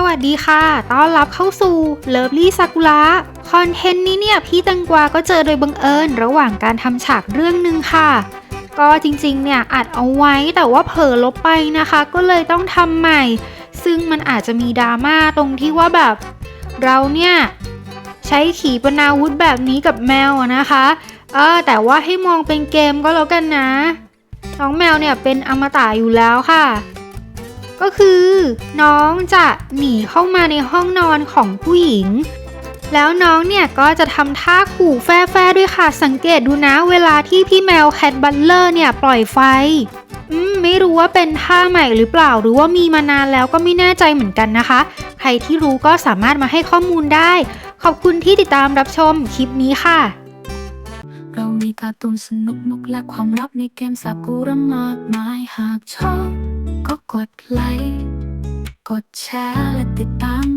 สวัสดีค่ะ ต้อนรับเข้าสู่เลิฟลี่ซากุระคอนเทนต์นี้เนี่ย พี่ตังกวาก็เจอโดยบังเอิญระหว่างการทำฉากเรื่องหนึ่งค่ะ ก็จริงๆ เนี่ยอัดเอาไว้แต่ว่าเผลอลบไปนะคะ ก็เลยต้องทำใหม่ ซึ่งมันอาจจะมีดราม่าตรงที่ว่าแบบ เราเนี่ย ใช้ขีปนาวุธแบบนี้กับแมวนะคะ เออแต่ว่าให้มองเป็นเกมก็แล้วกันนะ น้องแมวเนี่ยเป็นอมตะอยู่แล้วค่ะ ก็คือ น้องจะหนีเข้ามาในห้องนอนของผู้หญิง แล้วน้องเนี่ยก็จะทำท่าขู่แฟ่ๆด้วยค่ะ สังเกตดูนะเวลาที่พี่แมวแคทบัลเลอร์เนี่ยปล่อยไฟอืมไม่รู้ว่าเป็นท่าใหม่หรือเปล่าหรือว่ามีมานานแล้วก็ไม่แน่ใจเหมือนกันนะคะ ใครที่รู้ก็สามารถมาให้ข้อมูลได้ ขอบคุณที่ติดตามรับชมคลิปนี้ค่ะ เรามีการ์ตูนสนุกนุกและความลับในเกมสากุระมากมายหากชอบ กดไลค์ กดแชร์และติดตาม